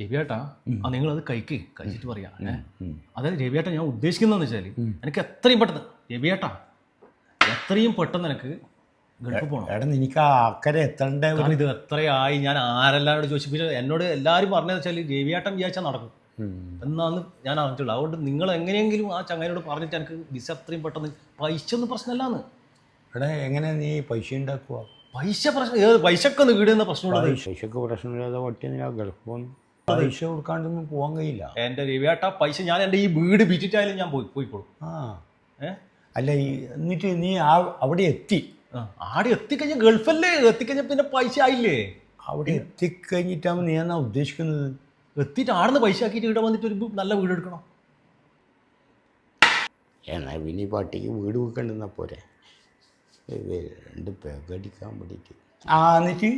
രവിയേട്ടാ ആ നിങ്ങളത് കഴിക്ക് കഴിച്ചിട്ട് പറയാം. അതായത് രവിയേട്ട ഞാൻ ഉദ്ദേശിക്കുന്നതെന്ന് വെച്ചാൽ എനിക്ക് എത്രയും പെട്ടെന്ന് രവിയേട്ടാ എത്രയും പെട്ടെന്ന് എനിക്ക് ഗൾഫ് പോകണം എടാ നിനക്ക് ആ അക്കരെ എത്തേണ്ട ഒരു ഇത് എത്രയായി ഞാൻ ആരെല്ലാവരോട് ചോദിച്ചു എന്നോട് എല്ലാവരും പറഞ്ഞതെന്ന് വെച്ചാൽ രവിയേട്ടൻ വിചാരിച്ചാൽ നടക്കും. എന്നാന്ന് ഞാൻ അറിഞ്ഞിട്ടുള്ളൂ. അതുകൊണ്ട് നിങ്ങൾ എങ്ങനെയെങ്കിലും ആ ചങ്ങാനോട് പറഞ്ഞിട്ട് എനിക്ക് വിസ എത്രയും പെട്ടെന്ന് പൈസ ഒന്നും പ്രശ്നമല്ലാന്ന്. എടാ എങ്ങനെ നീ പൈസ ഉണ്ടാക്കുക പൈസ പ്രശ്നം പൈസക്കൊന്ന് വീടുന്ന പ്രശ്നമുള്ളത്? പൈസക്ക് പ്രശ്നമില്ലാതെ പറ്റിയ ഗൾഫ് പോകുന്നു പൈസ കൊടുക്കാണ്ടൊന്നും പോകാൻ കഴിയില്ല. എന്റെ രവിയേട്ട പൈസ ഞാൻ എന്റെ ഈ വീട് വിറ്റിട്ടായാലും ഞാൻ പോയി പോയിക്കോളും. ആ. ഏ? അല്ല ഈ എന്നിട്ട് നീ ആ അവിടെ എത്തി. ആടെ എത്തിക്കഴിഞ്ഞ ഗൾഫല്ലേ? എത്തിക്കഴിഞ്ഞ പിന്നെ പൈസ ആയില്ലേ? അവിടെ എത്തിക്കഴിഞ്ഞിട്ടാകുമ്പോൾ നീ എന്നാ ഉദ്ദേശിക്കുന്നത്? എത്തിയിട്ട് ആടുന്ന് പൈസ ആക്കിയിട്ട് ഇവിടെ വന്നിട്ട് ഒരു നല്ല വീട് എടുക്കണം. എന്നാ പിന്നെ ഈ പട്ടിക്ക് വീട് വെക്കണ്ടെന്നാ പോരെ. രണ്ട് പേക്കടിക്കാൻ വേണ്ടിയിട്ട്. ആ എന്നിട്ട്?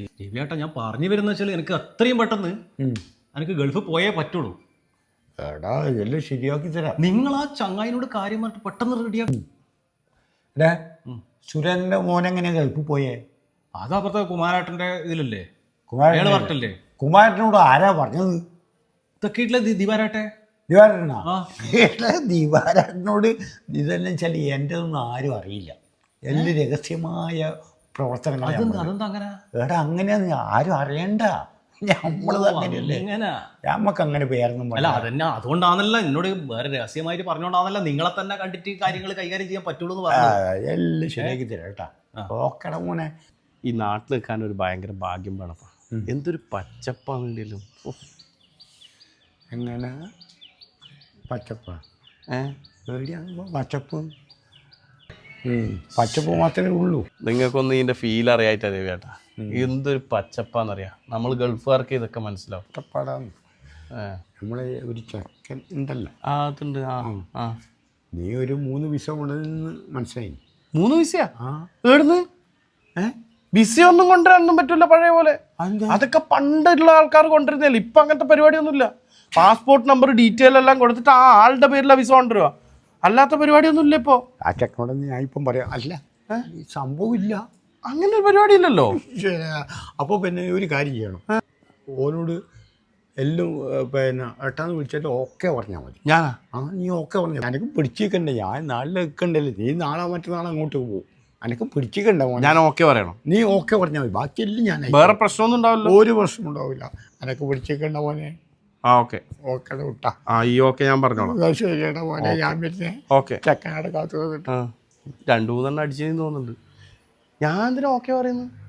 രവിയേട്ട ഞാൻ പറഞ്ഞു വരുന്ന വെച്ചാൽ എനിക്ക് അത്രയും പെട്ടെന്ന് എനിക്ക് ഗൾഫ് പോയേ പറ്റുള്ളൂ. എടാ ഇതെല്ലാം ശരിയാക്കി തരാം. നിങ്ങൾ ആ ചങ്ങായിനോട് കാര്യം പറഞ്ഞിട്ട് പെട്ടെന്ന് റെഡിയാക്കും. എടാ സുരേന്ദ്രന്റെ മോൻ എങ്ങനെ ഗൾഫ് പോയേ? അത് അപ്പുറത്തെ കുമാരേട്ടന്റെ ഇതിലല്ലേ? കുമാരട്ടല്ലേ കുമാരൻ പറഞ്ഞില്ലേ കുമാരനോട് ആരാ പറഞ്ഞത്? ഇതൊക്കെയിട്ടില്ല ദിവാരാട്ടെ ദിവാരനാ ദിവാരാട്ടനോട് ഇതെല്ലാം വെച്ചാൽ എന്റെ ഒന്നും ആരും അറിയില്ല. എല്ലാം രഹസ്യമായ അതെന്താ അങ്ങനെ? എടാ അങ്ങനെയാന്ന് ആരും അറിയണ്ട. നമുക്ക് അങ്ങനെ പേരൊന്നും അല്ല അതന്നെ അതുകൊണ്ടാണല്ലോ എന്നോട് വേറെ രഹസ്യമായിട്ട് പറഞ്ഞോണ്ടാന്നല്ലോ നിങ്ങളെ തന്നെ കണ്ടിട്ട് കാര്യങ്ങൾ കൈകാര്യം ചെയ്യാൻ പറ്റുള്ളൂ എന്ന് പറഞ്ഞു എല്ലാം ശരിയാക്കി തരാം കേട്ടാ. ഓക്കട മോനെ. ഈ നാട്ടിൽ നിൽക്കാൻ ഒരു ഭയങ്കര ഭാഗ്യം വേണപ്പാ എന്തൊരു പച്ചപ്പാണെങ്കിലും. എങ്ങനെ? പച്ചപ്പ? ഏ? എവിടെയാകുമ്പോൾ പച്ചപ്പ് പച്ചപ്പ് മാത്രമേ ഉള്ളൂ. നിങ്ങൾക്കൊന്നും ഇതിന്റെ ഫീൽ അറിയായിട്ട് അറിയായിട്ടാ രവിയേട്ടാ എന്തൊരു പച്ചപ്പാന്നറിയാം? നമ്മൾ ഗൾഫുകാർക്ക് ഇതൊക്കെ മനസ്സിലാവും. പച്ചപ്പാടാണ്. നമ്മളെ ഒരു ചക്കൻ ഉണ്ടല്ലോ. ആ അതുണ്ട്. ആ ആ. നീ ഒരു മൂന്ന് വിസ കൊണ്ടുവന്ന് മനസ്സിലായി. മൂന്ന് വിസയാ? ഏടുന്ന് ബിസി ഒന്നും കൊണ്ടുവരാനൊന്നും പറ്റില്ല പഴയ പോലെ. അതൊക്കെ പണ്ടുള്ള ആൾക്കാർ കൊണ്ടുവരുന്നില്ല ഇപ്പൊ അങ്ങനത്തെ പരിപാടിയൊന്നുമില്ല. പാസ്പോർട്ട് നമ്പർ ഡീറ്റെയിൽ എല്ലാം കൊടുത്തിട്ട് ആ ആളുടെ പേരിലാണ് വിസ കൊണ്ടുവരുക അല്ലാത്ത പരിപാടിയൊന്നും ഇല്ല ഇപ്പോ ഞാൻ ഇപ്പം പറയാം. അല്ല ഈ സംഭവം ഇല്ല. അങ്ങനെ ഒരു പരിപാടി ഇല്ലല്ലോ. അപ്പോൾ പിന്നെ ഒരു കാര്യം ചെയ്യണം. ഓനോട് എല്ലാം പിന്നെ എട്ടാന്ന് വിളിച്ചിട്ട് ഓക്കെ പറഞ്ഞാൽ മതി. ഞാനാ? ആ നീ ഓക്കെ പറഞ്ഞു എനിക്ക് പിടിച്ചിരിക്കണ്ടേ? ഞാൻ നാളെ നിൽക്കണ്ടല്ലേ? നീ നാളെ മറ്റന്നാളെ അങ്ങോട്ട് പോകും. എനിക്ക് പിടിച്ചേക്കണ്ട മോനെ? ഞാൻ ഓക്കെ പറയണം. നീ ഓക്കെ പറഞ്ഞാൽ മതി. ബാക്കിയെല്ലാം ഞാൻ വേറെ പ്രശ്നമൊന്നും ഉണ്ടാവില്ല. ഒരു പ്രശ്നം ഉണ്ടാവില്ല. എനിക്ക് പിടിച്ചിക്കണ്ട മോനെ? ആ ഓക്കെ. ഓക്കെ വിട്ടാ. ആ ഈ ഓക്കെ ഞാൻ പറഞ്ഞോളാം. ശരിയാണ് മോനെ ഞാൻ പിന്നെ ഓക്കെ. ചെക്കനാട് കാത്തു വന്നിട്ട് ആ രണ്ടു മൂന്നെണ്ണം അടിച്ചെന്ന് തോന്നുന്നുണ്ട്. ഞാൻ എന്തിനാ ഓക്കെ പറയുന്നത്?